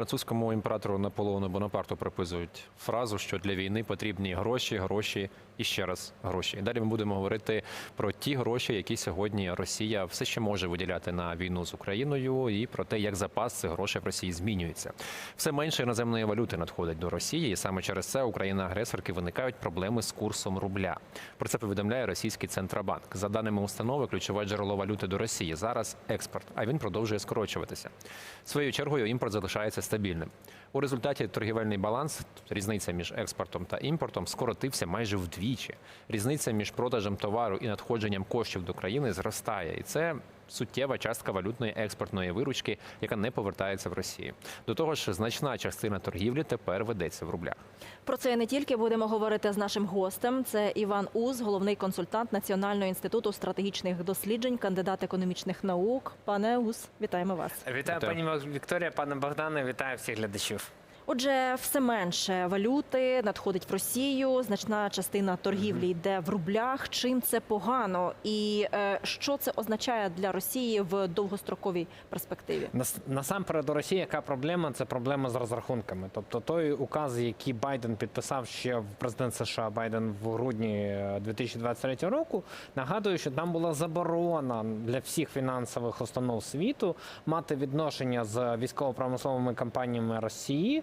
Французькому імператору Наполеону Бонапарту приписують фразу, що для війни потрібні гроші, гроші і ще раз гроші. І далі ми будемо говорити про ті гроші, які сьогодні Росія все ще може виділяти на війну з Україною, і про те, як запас цих грошей в Росії змінюється. Все менше іноземної валюти надходить до Росії, і саме через це Україна-агресорки виникають проблеми з курсом рубля. Про це повідомляє російський центробанк. За даними установи, ключове джерело валюти до Росії зараз експорт, а він продовжує скорочуватися. Своєю чергою імпорт залишається стабільним. У результаті торгівельний баланс, різниця між експортом та імпортом, скоротився майже вдвічі. Різниця між продажем товару і надходженням коштів до країни зростає, і це суттєва частка валютної експортної виручки, яка не повертається в Росію. До того ж, значна частина торгівлі тепер ведеться в рублях. Про це не тільки будемо говорити з нашим гостем. Це Іван Уз, головний консультант Національного інституту стратегічних досліджень, кандидат економічних наук. Пане Уз, вітаємо вас. Вітаю, Вітаю. пані Вікторія, пане Богдане, вітаю всіх глядачів. Отже, все менше валюти надходить в Росію. Значна частина торгівлі йде в рублях. Чим це погано, і е, що це означає для Росії в довгостроковій перспективі? Нас- Насамперед у Росії яка проблема? Це проблема з розрахунками. Тобто той указ, який Байден підписав ще в президент США Байден в грудні е, 2023 року, нагадую, що там була заборона для всіх фінансових установ світу мати відношення з військово-промисловими компаніями Росії.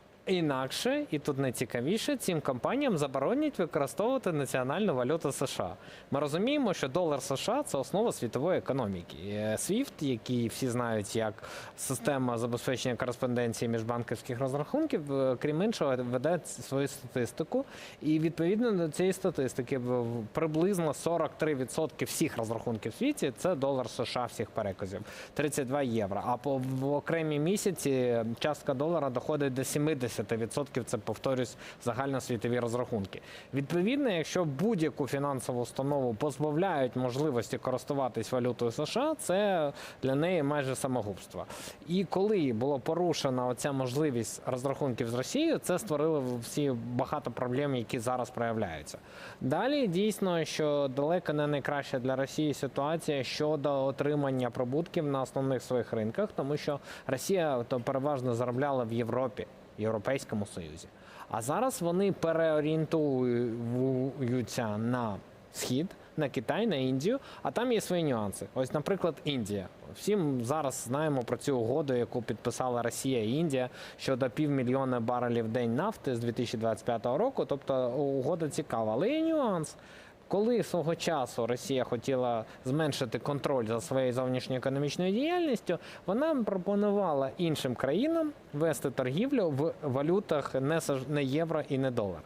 Інакше, і тут найцікавіше, цим компаніям заборонять використовувати національну валюту США. Ми розуміємо, що долар США це основа світової економіки. Е, SWIFT, який всі знають як система забезпечення кореспонденції міжбанківських розрахунків, е, крім іншого, веде свою статистику. І відповідно до цієї статистики приблизно 43% всіх розрахунків в світі це долар США всіх переказів, 32 євро. А по в окремі місяці частка долара доходить до 70%. Це повторюсь загальносвітові розрахунки. Відповідно, якщо будь-яку фінансову установу позбавляють можливості користуватись валютою США, це для неї майже самогубство. І коли було порушена оця можливість розрахунків з Росією, це створило всі багато проблем, які зараз проявляються. Далі дійсно, що далеко не найкраща для Росії ситуація щодо отримання прибутків на основних своїх ринках, тому що Росія то переважно заробляла в Європі. Європейському Союзі. А зараз вони переорієнтуються на схід, на Китай, на Індію, а там є свої нюанси. Ось, наприклад, Індія. Всім зараз знаємо про цю угоду, яку підписала Росія і Індія щодо півмільйона барелів в день нафти з 2025 року. Тобто угода цікава, але є нюанс. Коли свого часу Росія хотіла зменшити контроль за своєю зовнішньоекономічною діяльністю, вона пропонувала іншим країнам вести торгівлю в валютах не євро і не долар.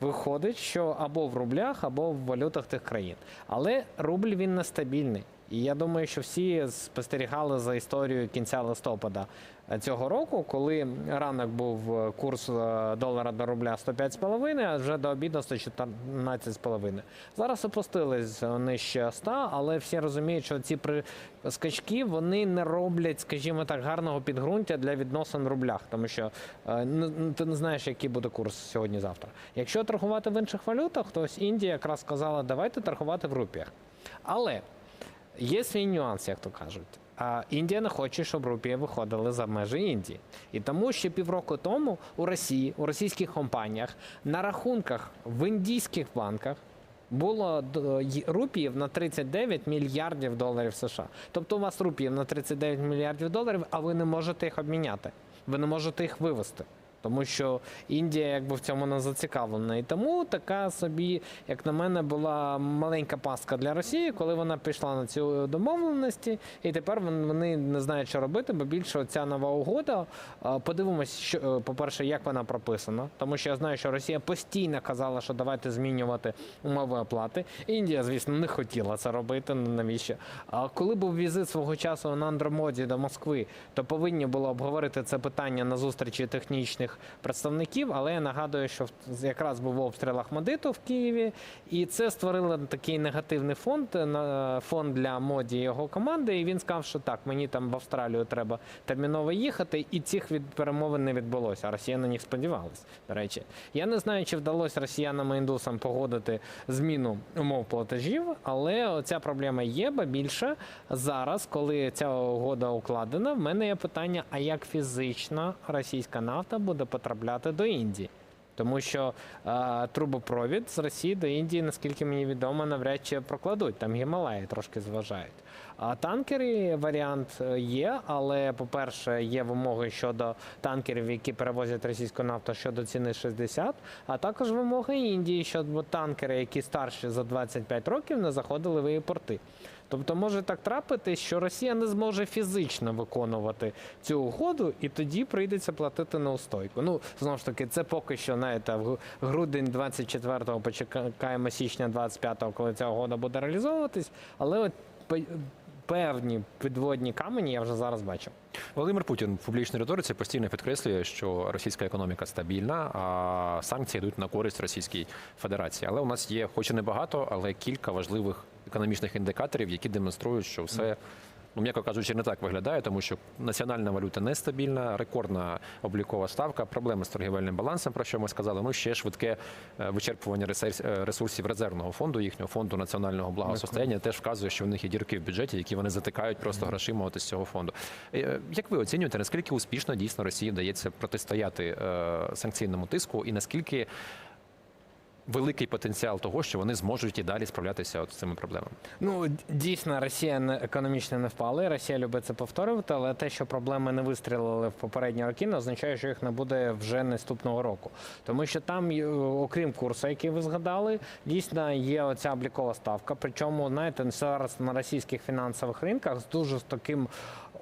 Виходить, що або в рублях, або в валютах тих країн. Але рубль він нестабільний. І я думаю, що всі спостерігали за історією кінця листопада е, цього року, коли ранок був е, курс е, долара до рубля 105,5, а вже до обіду 114,5. Зараз опустились нижче 100, але всі розуміють, що ці скачки вони не роблять, скажімо так, гарного підґрунтя для відносин в рублях, тому що е, ти не знаєш, який буде курс сьогодні-завтра. Якщо торгувати в інших валютах, то ось Індія якраз сказала, давайте торгувати в рупіях. Але Є свій нюанс, як то кажуть. А Індія не хоче, щоб рупії виходили за межі Індії. І тому ще півроку тому у Росії, у російських компаніях на рахунках в індійських банках було д- рупіїв на 39 мільярдів доларів США. Тобто у вас рупіїв на 39 мільярдів доларів, а ви не можете їх обміняти. Ви не можете їх вивести. Тому що Індія якби в цьому не зацікавлена. І тому така собі, як на мене, була маленька пастка для Росії, коли вона пішла на цю домовленості, і тепер вони не знають, що робити, бо більше ця нова угода. Подивимось, що е, по-перше, як вона прописана, тому що я знаю, що Росія постійно казала, що давайте змінювати умови оплати. Індія, звісно, не хотіла це робити. ну, Навіщо? А коли був візит свого часу на Андромоді до Москви, то повинні було обговорити це питання на зустрічі технічних представників. Але я нагадую, що якраз був в обстріл Ахмадиту в Києві, і це створило такий негативний фонд на фонд для моді його команди. І він сказав, що так, мені там в Австралію треба терміново їхати, і цих від перемовин не відбулося. А Росія на них сподівалась. До речі, я не знаю, чи вдалося росіянам і індусам погодити зміну умов платежів, але ця проблема є, ба більше зараз, коли ця угода укладена, в мене є питання: а як фізично російська нафта буде потрапляти до Індії? Тому що е, трубопровід з Росії до Індії, наскільки мені відомо, навряд чи прокладуть. Там Гімалаї трошки зважають. А танкери варіант е, є, але, по-перше, є вимоги щодо танкерів, які перевозять російську нафту щодо ціни 60, а також вимоги Індії, щоб танкери, які старші за 25 років, не заходили в її порти. Тобто може так трапити, що Росія не зможе фізично виконувати цю угоду, і тоді прийдеться платити неустойку. Ну знову ж таки, це поки що знаєте, в грудень 24-го почекаємо січня 25-го, коли ця угода буде реалізовуватись. Але от певні підводні камені я вже зараз бачу. Володимир Путін в публічній риториці постійно підкреслює, що російська економіка стабільна, а санкції йдуть на користь Російській Федерації. Але у нас є, хоч і не багато, але кілька важливих економічних індикаторів, які демонструють, що все. Ну, м'яко кажучи, не так виглядає, тому що національна валюта нестабільна, рекордна облікова ставка, проблеми з торгівельним балансом, про що ми сказали. Ну ще швидке е, вичерпування е, ресурсів резервного фонду, їхнього фонду національного благосостояння теж вказує, що в них є дірки в бюджеті, які вони затикають просто грошима от із цього фонду. Е, Як ви оцінюєте, наскільки успішно дійсно Росії вдається протистояти санкційному тиску, і наскільки великий потенціал того, що вони зможуть і далі справлятися от з цими проблемами? Ну дійсно, Росія не- економічно не впала. Росія любить це повторювати, але те, що проблеми не вистрілили в попередні роки, не означає, що їх не буде вже наступного року. Тому що там, окрім курсу, який ви згадали, дійсно є оця облікова ставка. Причому, знаєте, зараз на російських фінансових ринках з дуже з таким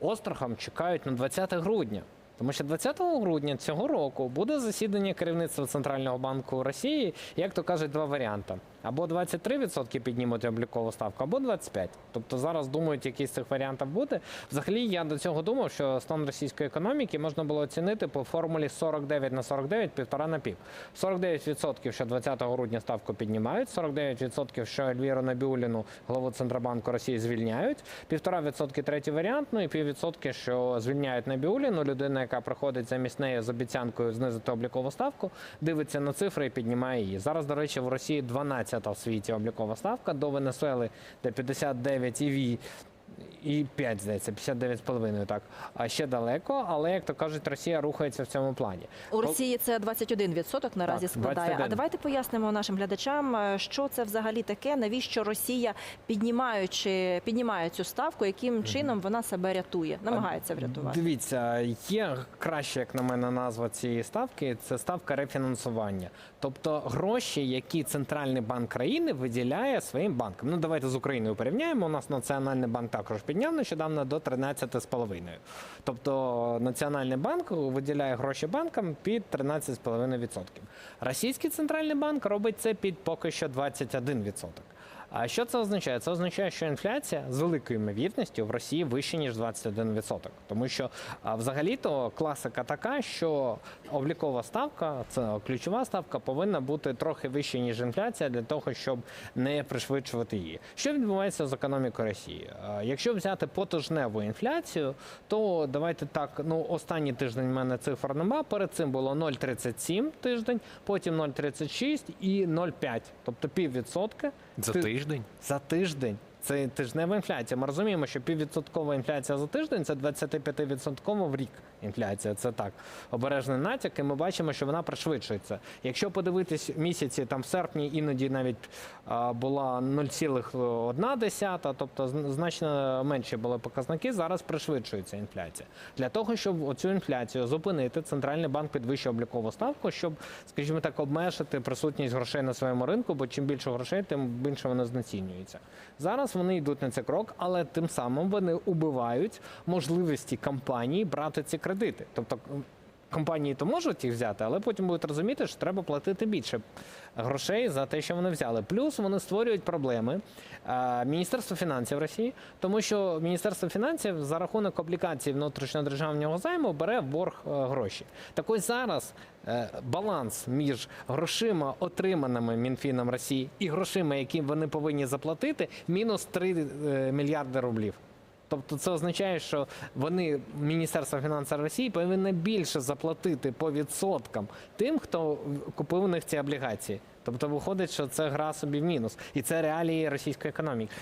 острахом чекають на 20 грудня. Тому що 20 грудня цього року буде засідання керівництва Центрального банку Росії, як то кажуть, два варіанти. Або 23% піднімуть облікову ставку, або 25%. Тобто зараз думають, який з цих варіантів буде. Взагалі, я до цього думав, що стан російської економіки можна було оцінити по формулі 49 на 49, півтора на пів. 49% що 20 грудня ставку піднімають, 49% що Ельвіру Набіуліну, голову Центробанку Росії, звільняють, 1,5% третій варіант, ну і піввідсотки, що звільняють Набіуліну, людина, яка приходить замість неї з обіцянкою знизити облікову ставку, дивиться на цифри і піднімає її. Зараз, до речі, в Росії 12 в світі облікова ставка, до Венесуели де 59,2 і 5, здається, 59,5, так. А ще далеко, але, як то кажуть, Росія рухається в цьому плані. У Росії це 21% наразі Так, складає. 21. А давайте пояснимо нашим глядачам, е, що це взагалі таке, навіщо Росія, піднімаючи піднімає цю ставку, яким чином вона себе рятує, намагається врятувати. Дивіться, є краще, як на мене, назва цієї ставки це ставка рефінансування. Тобто гроші, які центральний банк країни виділяє своїм банкам. Ну давайте з Україною порівняємо. У нас національний банк також підняв нещодавно до 13,5. Тобто Національний банк виділяє гроші банкам під 13,5%. Російський центральний банк робить це під поки що 21%. А що це означає? Це означає, що інфляція з великою ймовірністю в Росії вища ніж 21%. Тому що взагалі-то класика така, що облікова ставка, це ключова ставка, повинна бути трохи вища, ніж інфляція, для того, щоб не пришвидшувати її. Що відбувається з економікою Росії? Якщо взяти потижневу інфляцію, то давайте так. Ну, останній тиждень в мене цифр нема. Перед цим було 0,37 тиждень, потім 0,36 і 0,5, тобто піввідсотка. За Ти- тиждень? за тиждень. Це тижнева інфляція. Ми розуміємо, що піввідсоткова інфляція за тиждень це 25% в рік інфляція. Це так обережний натяк, і ми бачимо, що вона пришвидшується. Якщо подивитись місяці, там в серпні іноді навіть була 0,1, тобто значно менші були показники. Зараз пришвидшується інфляція. Для того, щоб оцю інфляцію зупинити, центральний банк підвищує облікову ставку, щоб, скажімо так, обмежити присутність грошей на своєму ринку, бо чим більше грошей, тим більше вони знецінюються. Зараз вони йдуть на цей крок, але тим самим вони убивають можливості компаній брати ці кредити. Тобто компанії то можуть їх взяти, але потім будуть розуміти, що треба платити більше грошей за те, що вони взяли. Плюс вони створюють проблеми е, Міністерству фінансів Росії, тому що Міністерство фінансів за рахунок облікацій внутрішньодержавного займу бере в борг е, гроші. Так ось зараз баланс між грошима, отриманими Мінфіном Росії, і грошима, які вони повинні заплатити, мінус 3 е, мільярди рублів. Тобто це означає, що вони, Міністерство фінансів Росії, повинні більше заплатити по відсоткам тим, хто купив у них ці облігації. Тобто виходить, що це гра собі в мінус, і це реалії російської економіки.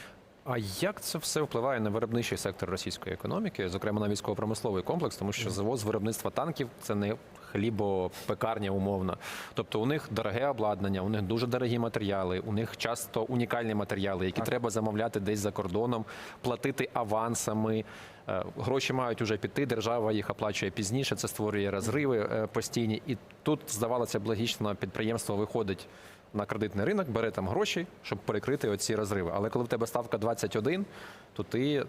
А як це все впливає на виробничий сектор російської економіки, зокрема на військово-промисловий комплекс, тому що завоз виробництва танків це не хлібопекарня умовна. Тобто у них дороге обладнання, у них дуже дорогі матеріали, у них часто унікальні матеріали, які треба замовляти десь за кордоном, платити авансами. Е, Гроші мають уже піти, держава їх оплачує пізніше. Це створює розриви е, постійні. І тут здавалося б логічно, підприємство виходить на кредитний ринок, бере там гроші, щоб перекрити оці розриви. Але коли в тебе ставка 21, то ти,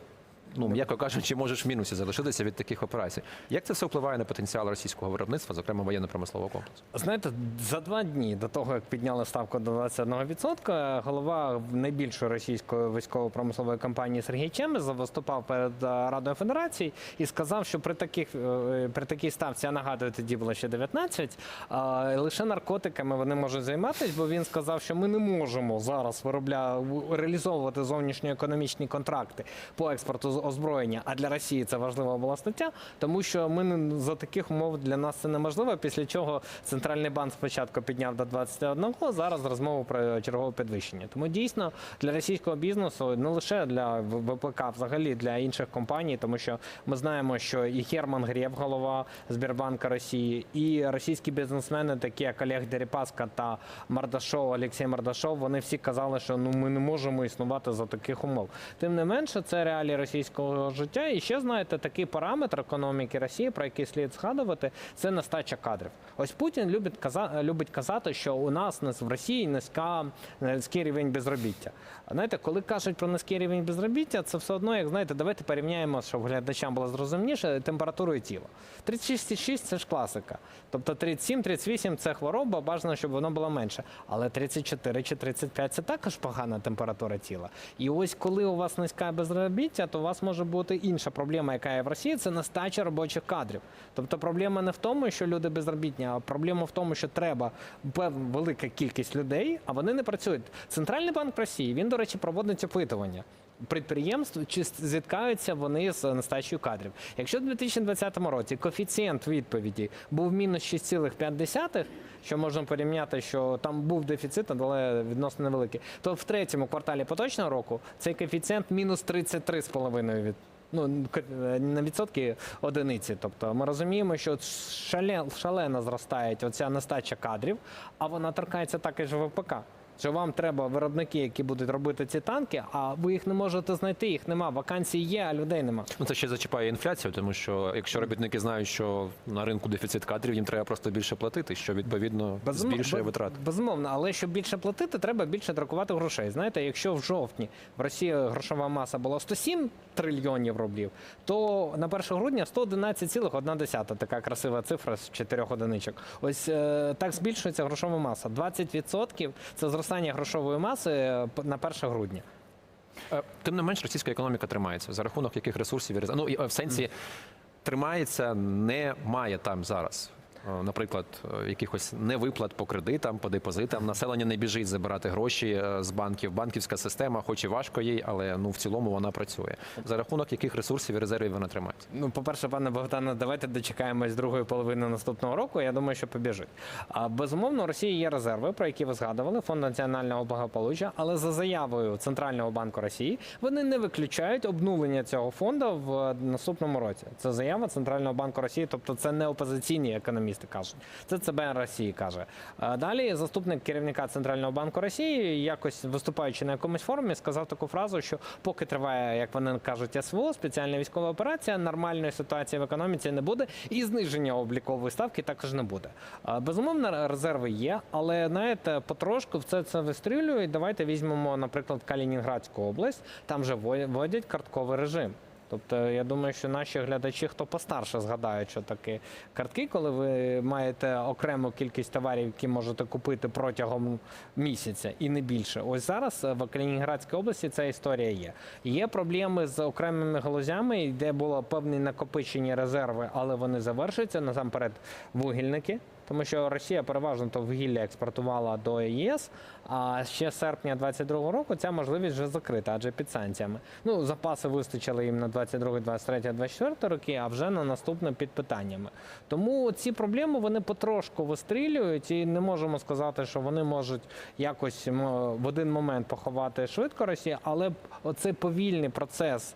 ну м'яко кажучи, можеш в мінусі залишитися від таких операцій. Як це все впливає на потенціал російського виробництва, зокрема воєнно-промислового комплексу? Знаєте, за два дні до того, як підняли ставку до 21%, голова найбільшої російської військово-промислової компанії Сергій Чемес виступав перед е, Радою Федерації і сказав, що при таких е, при такій ставці, я нагадую, тоді було ще 19, а, лише наркотиками вони можуть займатися, бо він сказав, що ми не можемо зараз виробля реалізовувати зовнішньоекономічні контракти по експорту озброєння. А для Росії це важлива була стаття, тому що ми за таких умов для нас це неможливо. Після чого центральний банк спочатку підняв до 21, зараз розмову про чергове підвищення. Тому дійсно для російського бізнесу не лише для ВПК, взагалі для інших компаній, тому що ми знаємо, що і Герман Грєв, голова Збірбанка Росії, і російські бізнесмени, такі як Олег Дерипаска та Мардашов, Олексій Мардашов, вони всі казали, що ну ми не можемо існувати за таких умов. Тим не менше, це реалії російського життя. І ще знаєте, такий параметр економіки Росії, про який слід згадувати, це нестача кадрів. Ось Путін любить казати, любить казати, що у нас в Росії низька низький рівень безробіття. Знаєте, коли кажуть про низький рівень безробіття, це все одно, як знаєте, давайте порівняємо, щоб глядачам було зрозумніше, температурою тіла. 36,6 – це ж класика. Тобто 37-38 – це хвороба, бажано, щоб воно було менше. Але 34 чи 35 – це також погана температура тіла. І ось коли у вас низька безробіття, то у вас може бути інша проблема, яка є в Росії, це нестача робочих кадрів. Тобто проблема не в тому, що люди безробітні, а проблема в тому, що треба велика кількість людей, а вони не працюють. Центральний банк Росії він, до речі, проводить опитування. Підприємств чи зіткаються вони з нестачею кадрів. Якщо в 2020 році коефіцієнт відповіді був мінус 6,5, що можна порівняти, що там був дефіцит, але відносно невеликий, то в третьому кварталі поточного року цей коефіцієнт мінус 33,5 від. Ну, на відсотки одиниці. Тобто ми розуміємо, що шале, шалено зростає оця нестача кадрів, а вона торкається також ВПК. Що вам треба виробники, які будуть робити ці танки, а ви їх не можете знайти, їх нема. Вакансії є, а людей нема. Ну це ще зачіпає інфляцію, тому що якщо робітники знають, що на ринку дефіцит кадрів, їм треба просто більше платити, що відповідно Безумов- збільшує витрати. Безумовно, але щоб більше платити, треба більше друкувати грошей. Знаєте, якщо в жовтні в Росії грошова маса була 107 трильйонів рублів, то на 1 грудня 111,1 така красива цифра з чотирьох одиничок. Ось е, так збільшується грошова маса. 20% це зростання грошової маси е, на 1 грудня. Е, Тим не менш, російська економіка тримається. За рахунок яких ресурсів Ну, е, в сенсі тримається, немає там зараз. Е, Наприклад, е, якихось невиплат по кредитам, по депозитам. Населення не біжить забирати гроші е, з банків. Банківська система, хоч і важко їй, але ну в цілому вона працює. За рахунок яких ресурсів і резервів вона тримається. Ну, по-перше, пане Богдане, давайте дочекаємось другої половини наступного року. Я думаю, що побіжить. А безумовно, Росії є резерви, про які ви згадували, фонд національного благополуччя. Але за заявою Центрального банку Росії вони не виключають обнулення цього фонду в наступному році. Це заява Центрального банку Росії, тобто це не опозиційні економісти кажуть. Це ЦБ Росії каже. Далі заступник керівника Центрального банку Росії, якось виступаючи на якомусь форумі, сказав таку фразу, що поки триває, як вони кажуть, СВО, спеціальна військова операція, нормальної ситуації в економіці не буде, і зниження облікової ставки також не буде. А, Безумовно, резерви є, але знаєте, потрошку все це вистрілює. Давайте візьмемо, наприклад, Калінінградську область. Там вже вводять картковий режим. Тобто, я думаю, що наші глядачі, хто постарше, згадають, що таке картки, коли ви маєте окрему кількість товарів, які можете купити протягом місяця і не більше. Ось зараз в Калінінградській області ця історія є. Є проблеми з окремими галузями, де було певні накопичені резерви, але вони завершуються насамперед вугільники. Тому що Росія переважно то вугілля експортувала до ЄС, а ще з серпня 22-го року ця можливість вже закрита, адже під санкціями. Ну, запаси вистачили їм на 22, 23, 24 роки, а вже на наступне під питаннями. Тому ці проблеми вони потрошку вистрілюють, і не можемо сказати, що вони можуть якось в один момент поховати швидко Росію, але оцей повільний процес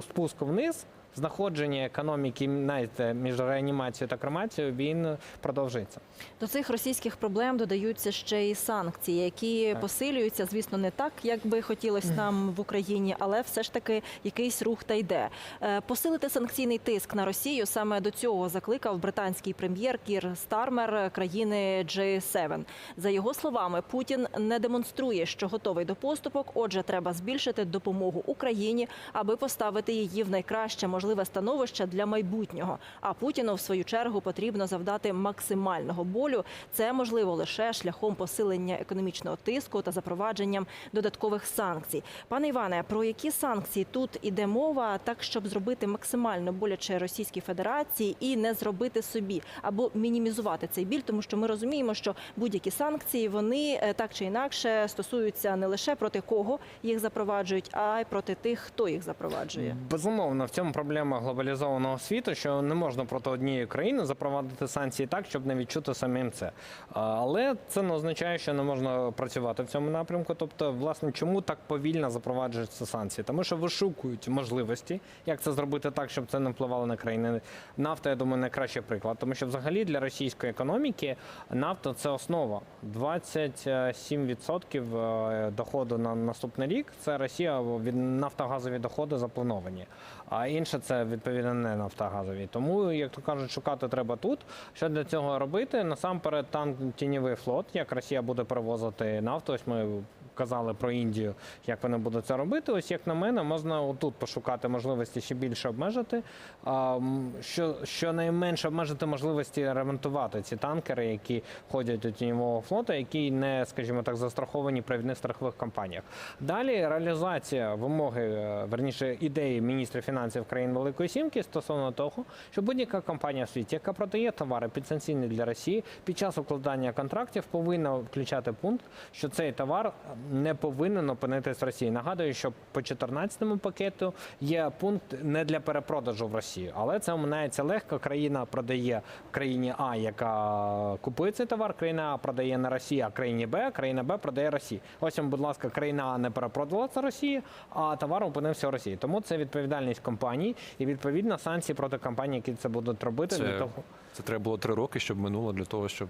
спуску вниз. Знаходження економіки знаєте, між реанімацією та кремацією він продовжиться. До цих російських проблем додаються ще й санкції, які Так. посилюються, звісно, не так, як би хотілося нам в Україні, але все ж таки якийсь рух та йде. Е, Посилити санкційний тиск на Росію саме до цього закликав британський прем'єр Кір Стармер країни G7. За його словами, Путін не демонструє, що готовий до поступок. Отже, треба збільшити допомогу Україні, аби поставити її в найкраще можливе становище для майбутнього. А Путіну, в свою чергу, потрібно завдати максимального болю. Це можливо лише шляхом посилення економічного тиску та запровадженням додаткових санкцій. Пане Іване, про які санкції тут іде мова, так щоб зробити максимально боляче Російській Федерації і не зробити собі або мінімізувати цей біль, тому що ми розуміємо, що будь-які санкції вони е, так чи інакше стосуються не лише проти кого їх запроваджують, а й проти тих, хто їх запроваджує. Безумовно, в цьому проблема глобалізованого світу, що не можна проти однієї країни запровадити санкції так, щоб не відчути самим це. Але це не означає, що не можна працювати в цьому напрямку. Тобто, власне, чому так повільно запроваджуються санкції? Тому що вишукують можливості, як це зробити так, щоб це не впливало на країни. Нафта, я думаю, найкращий приклад, тому що взагалі для російської економіки нафта це основа. 27% е, доходу на наступний рік. Це Росія від нафтогазові доходи заплановані. А інше це відповідно не нафтогазові. Тому, як то кажуть, шукати треба тут. Що для цього робити? Насамперед, там тіньовий флот, як Росія буде перевозити нафту. Ось ми казали про Індію, як вони будуть це робити. Ось як на мене, можна отут пошукати можливості ще більше обмежити. М, Що щонайменше обмежити можливості ремонтувати ці танкери, які ходять до тіньового флоту, які не, скажімо так, застраховані провідних страхових компаніях. Далі реалізація вимоги, е, верніше ідеї міністрів фінансів країн Великої Сімки стосовно того, що будь-яка компанія в світі, яка продає товари підсанкційні для Росії, під час укладання контрактів повинна включати пункт, що цей товар не повинен опинитись в Росії. Нагадую, що по 14 пакету є пункт не для перепродажу в Росію, але це оминається легко. Країна продає країні А, яка купує цей товар. Країна А продає на Росію, а країні Б, країна Б продає Росії. Ось будь ласка, країна А не перепродала це Росії, а товар опинився в Росії. Тому це відповідальність компаній і відповідно санкції проти компаній, які це будуть робити. Для того це треба було три роки, щоб минуло для того, щоб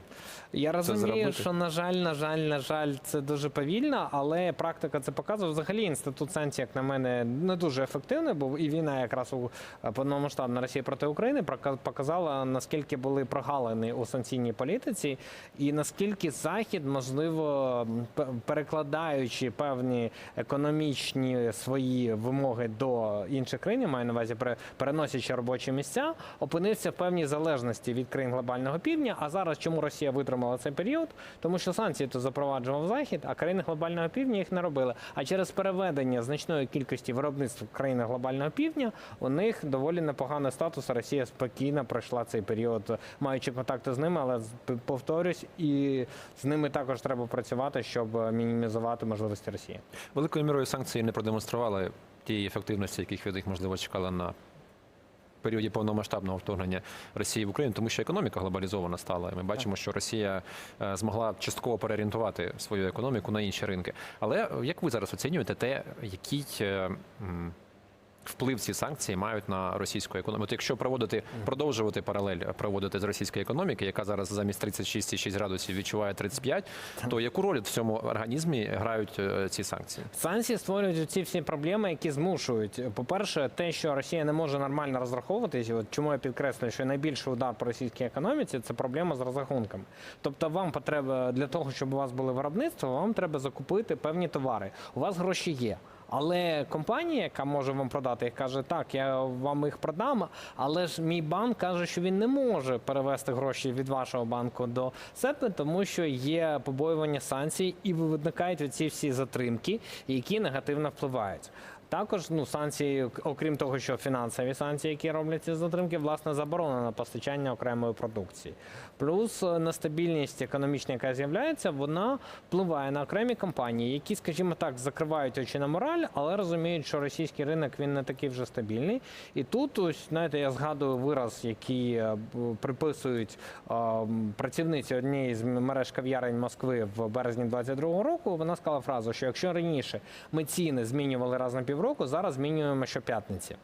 я розумію, зробити. що на жаль, на жаль, на жаль, це дуже повільно, але практика це показує. Взагалі інститут санкцій, як на мене, не дуже ефективний був. І війна якраз у повномасштабна Росії проти України показала наскільки були прогалини у санкційній політиці, і наскільки захід, можливо, перекладаючи певні економічні свої вимоги до інших країн, маю на увазі пере- переносячи робочі місця, опинився в певній залежності від країн глобального півдня. А зараз чому Росія витримала цей період? Тому що санкції то запроваджував захід, а країни глобального півдня їх не робили. А через переведення значної кількості виробництв в країни глобального півдня у них доволі непоганий статус. Росія спокійно пройшла цей період, маючи контакти з ними, але повторюсь, і з ними також треба працювати, щоб мінімізувати можливості Росії. великою мірою санкції не продемонстрували тієї ефективності, яких від них можливо чекали на періоді повномасштабного вторгнення Росії в Україну, тому що економіка глобалізована стала. І Ми бачимо, що Росія е, змогла частково переорієнтувати свою економіку на інші ринки. Але е, як ви зараз оцінюєте те, який е, вплив ці санкції мають на російську економіку? От якщо проводити продовжувати паралель проводити з російської економіки, яка зараз замість 36,6 градусів відчуває 35, то яку роль в цьому організмі грають е, ці санкції? Санкції створюють ці всі проблеми, які змушують. По-перше, те, що Росія не може нормально розраховуватись, от чому я підкреслюю, що найбільший удар по російській економіці це проблема з розрахунками. Тобто, вам потреба для того, щоб у вас були виробництва, вам треба закупити певні товари. У вас гроші є. Але компанія, яка може вам продати, каже, так, я вам їх продам, але ж мій банк каже, що він не може перевести гроші від вашого банку до себе, тому що є побоювання санкцій, і виникають оці всі затримки, які негативно впливають. Також ну санкції, окрім того, що фінансові санкції, які роблять ці затримки, власне, заборона на постачання окремої продукції. Плюс е, нестабільність економічна, яка з'являється, вона впливає на окремі компанії, які, скажімо так, закривають очі на мораль, але розуміють, що російський ринок він не такий вже стабільний. І тут, ось знаєте, я згадую вираз, який е, приписують е, працівниці однієї з мереж кав'ярень Москви в березні 22-го року. Вона сказала фразу, що якщо раніше ми ціни змінювали раз на півроку, зараз змінюємо щоп'ятниці.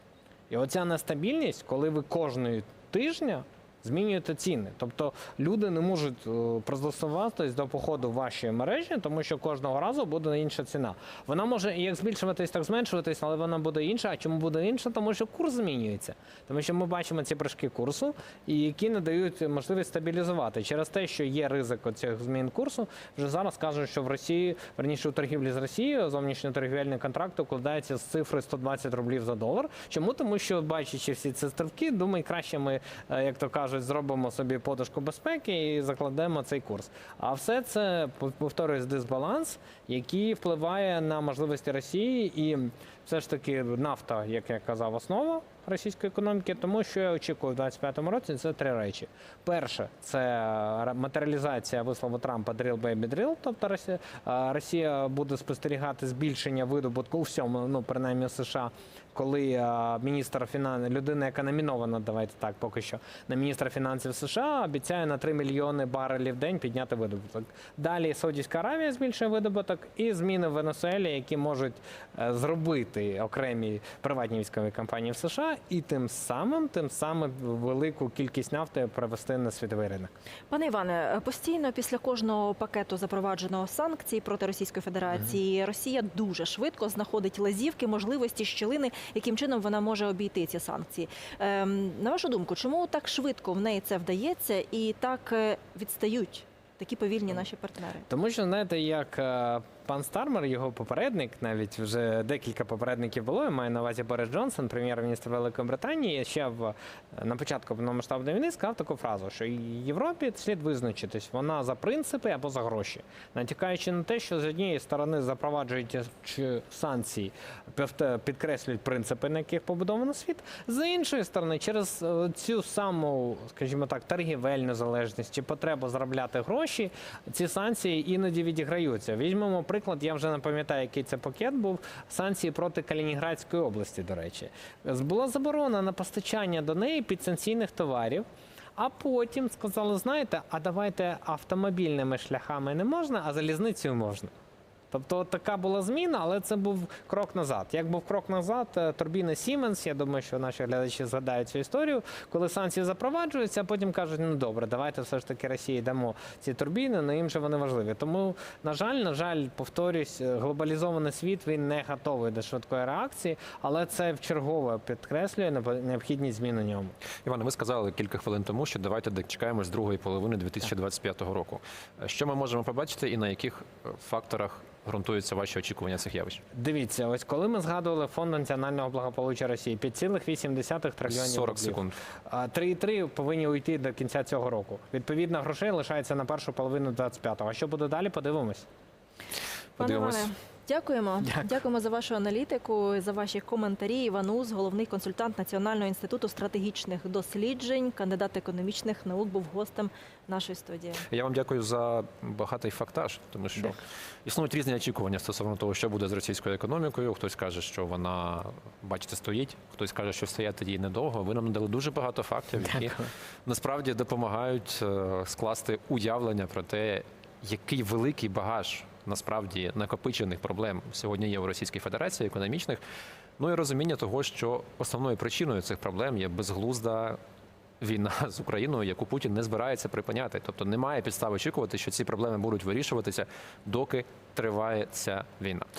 І оця нестабільність, коли ви кожної тижня змінюєте ціни. Тобто люди не можуть е, пристосуватись до походу в вашій мережі, тому що кожного разу буде інша ціна. Вона може як збільшуватись, так зменшуватись, але вона буде інша. А чому буде інша? Тому що курс змінюється. Тому що ми бачимо ці прыжки курсу, які не дають можливість стабілізувати через те, що є ризик цих змін курсу. Вже зараз кажуть, що в Росії верніше у торгівлі з Росією зовнішньоторгівельний контракт укладається з цифри 120 рублів за долар. Чому? Тому що бачачи всі ці стрибки, думаю, краще ми, е, як то кажуть, зробимо собі подушку безпеки і закладемо цей курс. А все це повторюсь, дисбаланс, який впливає на можливості Росії, і все ж таки нафта, як я казав, основа російської економіки. Тому що я очікую в 2025 році це три речі. Перше, це е, матеріалізація вислову Трампа «drill, baby, drill», тобто Росія, е, Росія буде спостерігати збільшення видобутку у всьому, ну принаймні США. Коли е, міністр фінансів, людина, яка номінована, давайте так, поки що на міністра фінансів США, обіцяє на 3 мільйони барелів в день підняти видобуток. Далі Саудівська Аравія збільшує видобуток і зміни в Венесуелі, які можуть зробити окремі приватні військові компанії в США, і тим самим, тим самим велику кількість нафти привести на світовий ринок. Пане Іване, постійно після кожного пакету запровадженого санкцій проти Російської Федерації Росія дуже швидко знаходить лазівки, можливості, щілини, яким чином вона може обійти ці санкції. Ем, на вашу думку, чому так швидко в неї це вдається і так е, відстають такі повільні наші партнери? Тому що знаєте, як е, пан Стармер, його попередник, навіть вже декілька попередників було. Я маю на увазі Борис Джонсон, прем'єр-міністр Великої Британії, ще в на початку повномасштабної війни сказав таку фразу, що Європі слід визначитись, вона за принципи або за гроші, натякаючи на те, що з однієї сторони запроваджують санкції, підкреслюють принципи, на яких побудовано світ. З іншої сторони, через е, цю саму, скажімо так, торгівельну залежність чи потребу заробляти гроші, ці санкції іноді відіграються. Візьмемо приклад, я вже не пам'ятаю, який це пакет був. Санкції проти Калінінградської області, до речі, була заборона на постачання до неї підсанкційних товарів. А потім сказали: знаєте, а давайте автомобільними шляхами не можна, а залізницею можна. Тобто така була зміна, але це був крок назад. Як був крок назад, е, турбіна Siemens, я думаю, що наші глядачі згадають цю історію, коли санкції запроваджуються, а потім кажуть, ну добре, давайте все ж таки Росії дамо ці турбіни, але їм же вони важливі. Тому, на жаль, на жаль, повторюсь, е, глобалізований світ він не готовий до швидкої реакції, але це вчергове підкреслює непо- необхідність змін у ньому. Іване, ви сказали кілька хвилин тому, що давайте дочекаємось другої половини 2025 року. Що ми можемо побачити і на яких е, факторах ґрунтуються ваші очікування цих явищ? Дивіться, ось коли ми згадували фонд національного благополуччя Росії 5,8 трильйонів 40 рублів. секунд. А 3,3 повинні уйти до кінця цього року. Відповідно, грошей лишається на першу половину 25-го. А що буде далі? Подивимось. Пане Подивимось. Дякуємо. Дякую. Дякуємо за вашу аналітику, за ваші коментарі. Іван Уз, головний консультант Національного інституту стратегічних досліджень, кандидат економічних наук, був гостем нашої студії. Я вам дякую за багатий фактаж, тому що Дякую. існують різні очікування стосовно того, що буде з російською економікою. Хтось каже, що вона, бачите, стоїть, хтось каже, що стояти їй недовго. Ви нам надали дуже багато фактів, які Дякую. насправді допомагають е, скласти уявлення про те, який великий багаж насправді накопичених проблем сьогодні є у Російській Федерації економічних. Ну і розуміння того, що основною причиною цих проблем є безглузда. Війна з Україною, яку Путін не збирається припиняти, тобто немає підстав очікувати, що ці проблеми будуть вирішуватися, доки триває ця війна.